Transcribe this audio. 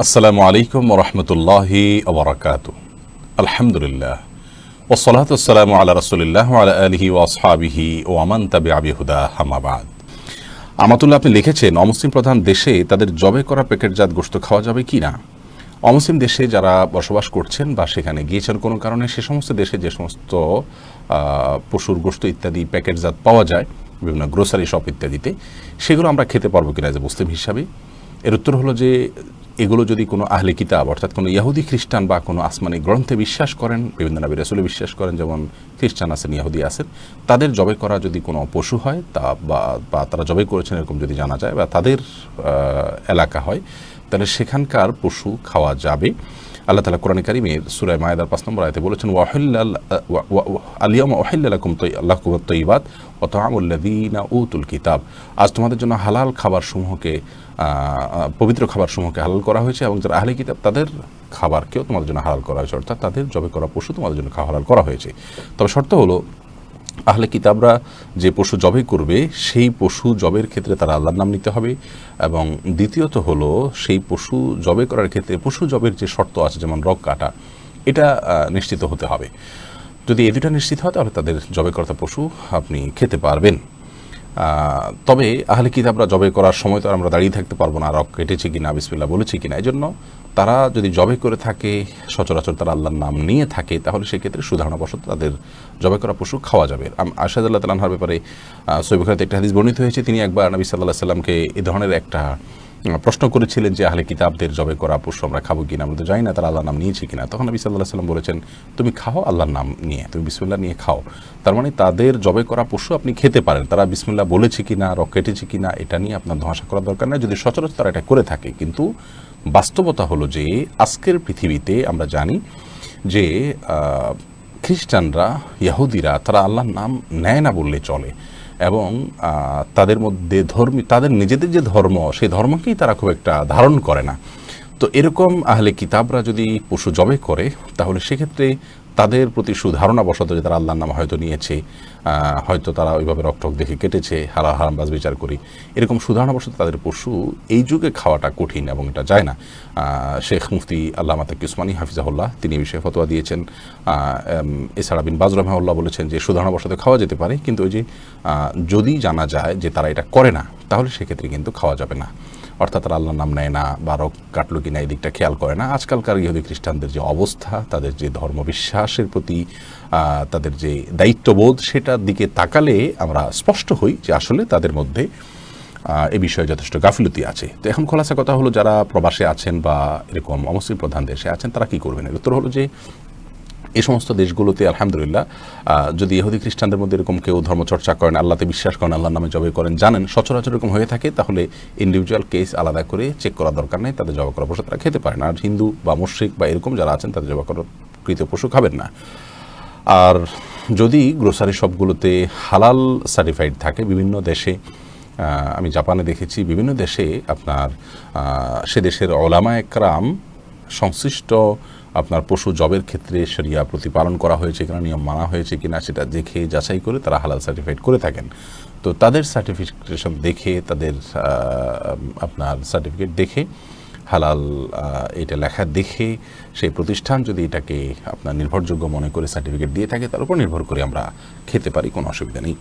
আসসালামু আলাইকুম রহমতুল্লাহি ওবরাকাত আলহামদুলিল্লাহ। ওসলাত আসসালামু আল্লাহ রসুলিল্লাহ আলা আলহি ওয়াসহাবিহি ও আমান তাবি আবিহুদা হামাবাদ আমাতুল্লাহ, আপনি লিখেছেন, অমুসলিম প্রধান দেশে তাদের জবে করা প্যাকেটজাত গোশত খাওয়া যাবে কি না অমুসলিম দেশে যারা বসবাস করছেন বা সেখানে গিয়েছেন কোনো কারণে সে সমস্ত দেশে যে সমস্ত পশুর গোশত ইত্যাদি প্যাকেটজাত পাওয়া যায়, বিভিন্ন গ্রোসারি শপ ইত্যাদিতে, সেগুলো আমরা খেতে পারব কিনা যে মুসলিম হিসাবে? এর উত্তর হলো যে এগুলো যদি কোনো আহলে কিতাব, অর্থাৎ কোনো ইয়াহুদি খ্রিস্টান বা কোনো আসমানি গ্রন্থে বিশ্বাস করেন, বিভিন্ন নবী রসুলে বিশ্বাস করেন, যেমন খ্রিস্টান আছেন ইয়াহুদি আছেন, তাদের জবে করা যদি কোনো পশু হয়, তা বা তারা জবে করেছেন এরকম যদি জানা যায় বা তাদের এলাকা হয়, তাহলে সেখানকার পশু খাওয়া যাবে। আল্লাহ তালা কোরআন কারিমের সুরায় মায়েদার পাঁচ নম্বর আয়তে বলেছেন ওয়াহিল্লাল আলিয়াম ওয়াহিল্লাকুম আল্লাহকুম তৈবাত ও আমুল্লাদিনা উতুল কিতাব। আজ তোমাদের জন্য হালাল খাবার সমূহকে পবিত্র খাবার সমূহকে হালাল করা হয়েছে এবং যারা আহলে কিতাব, তাদের খাবারকেও তোমাদের জন্য হালাল করা হয়েছে, অর্থাৎ তাদের জবে করা পশু তোমাদের জন্য হালাল করা হয়েছে। তবে শর্ত হলো আহলে কিতাবরা যে পশু জবে করবে, সেই পশু জবের ক্ষেত্রে তারা আল্লাহর নাম নিতে হবে এবং দ্বিতীয়ত হল সেই পশু জবে করার ক্ষেত্রে পশু জবের যে শর্ত আছে, যেমন রক কাটা, এটা নিশ্চিত হতে হবে। যদি এ দুটা নিশ্চিত হয়, তাহলে তাদের জবে কর্তা পশু আপনি খেতে পারবেন। তবে আহলে কিতাবরা জবে করার সময় তো আমরা দাঁড়িয়ে থাকতে পারব না রক কেটেছে কিনা বিসমিল্লা বলেছে কিনা এই জন্য তারা যদি জবে করে থাকে, সচরাচর তারা আল্লাহর নাম নিয়ে থাকে, তাহলে সেক্ষেত্রে সুধারণাবশত তাদের জবে করা পশু খাওয়া যাবে। আশাদ আরশাদ আল্লাহ তালাহার ব্যাপারে সৈবখাতে একটা হাদিস বর্ণিত হয়েছে, তিনি একবার নবী সাল্লাহ সাল্লামকে এ ধরনের একটা প্রশ্ন করেছিলেন যে, আহলে কিতাবদের জবে করা পশু আমরা খাব কিনা? আমরা তো জানি না তারা আল্লাহর নাম নিয়েছে কিনা। তখন নবী সাল্লাহ সাল্লাম বলেছেন, তুমি খাও আল্লাহর নাম নিয়ে, তুমি বিসমুল্লাহ নিয়ে খাও। তার মানে তাদের জবে করা পশু আপনি খেতে পারেন। তারা বিসমুল্লাহ বলেছে কিনা, রক কেটেছে কিনা, এটা নিয়ে আপনার ধোঁয়াশা করার দরকার নেই। যদি সচরাচর তারা এটা করে থাকে, কিন্তু বাস্তবতা হলো যে, আজকের পৃথিবীতে আমরা জানি যে খ্রিস্টানরা ইহুদিরা তারা আল্লাহর নাম নেয় না বললে চলে। এবং তাদের মধ্যে ধর্মী, তাদের নিজেদের যে ধর্ম, সেই ধর্মকেই তারা খুব একটা ধারণ করে না। তো এরকম আহলে কিতাবরা যদি পশু জবে করে, তাহলে সেক্ষেত্রে তাদের প্রতি সুধারণা বশত যে তারা আল্লাহর নাম হয়তো নিয়েছে হয়তো তারা ওইভাবে রকটক দেখে কেটেছে হারা হারাম বাজ বিচার করি, এরকম সুধারণা বশত তাদের পশু এই যুগে খাওয়াটা কঠিন এবং এটা যায় না। শেখ মুফতি আল্লাহ মাতাকি উসমানী হাফিজাহুল্লাহ, তিনি বিষয়ে ফতোয়া দিয়েছেন। এছাড়া বিন বাজ রহমাউল্লাহ বলেছেন যে সুধারণা বশত খাওয়া যেতে পারে, কিন্তু ওই যে যদি জানা যায় যে তারা এটা করে না, তাহলে সেক্ষেত্রে কিন্তু খাওয়া যাবে না। অর্থাৎ তারা আল্লাহর নাম নেয় না বা রক কাটলো কিনা এই দিকটা খেয়াল করে না। আজকালকার ইহুদি খ্রিস্টানদের যে অবস্থা, তাদের যে ধর্মবিশ্বাসের প্রতি তাদের যে দায়িত্ববোধ, সেটার দিকে তাকালে আমরা স্পষ্ট হই যে আসলে তাদের মধ্যে এ বিষয়ে যথেষ্ট গাফিলতি আছে। তো এখন খোলাসা কথা হলো, যারা প্রবাসে আছেন বা এরকম অমুসলিম প্রধান দেশে আছেন, তারা কি করবেন? এর উত্তর হলো যে এই সমস্ত দেশগুলোতে, আলহামদুলিল্লাহ যদি ইহুদি খ্রিস্টানদের মধ্যে এরকম কেউ ধর্মচর্চা করেন, আল্লাহতে বিশ্বাস করেন, আল্লাহর নামে জবে করেন, জানেন, সচরাচর এরকম হয়ে থাকে, তাহলে ইন্ডিভিজুয়াল কেস আলাদা করে চেক করা দরকার নেই, তাদের জবা করা পশু তারা খেতে পারেন আর হিন্দু বা মুশ্রিক বা এরকম যারা আছেন, তাদের জবা করা কৃত পশু খাবেন না। আর যদি গ্রোসারি শপগুলোতে হালাল সার্টিফাইড থাকে, বিভিন্ন দেশে আমি জাপানে দেখেছি, বিভিন্ন দেশে আপনার সে দেশের ওলামা একরাম সংশ্লিষ্ট আপনার পশু জবের ক্ষেত্রে শরিয়া প্রতিপালন করা হয়েছে কিনা, নিয়ম মানা হয়েছে কিনা, সেটা দেখে যাচাই করে তারা হালাল সার্টিফাইড করে থাকেন। তো তাদের সার্টিফিকেশন দেখে, তাদের আপনার সার্টিফিকেট দেখে, হালাল এটা লেখা দেখে, সেই প্রতিষ্ঠান যদি এটাকে আপনার নির্ভরযোগ্য মনে করে সার্টিফিকেট দিয়ে থাকে, তার উপর নির্ভর করে আমরা খেতে পারি, কোনো অসুবিধা নেই।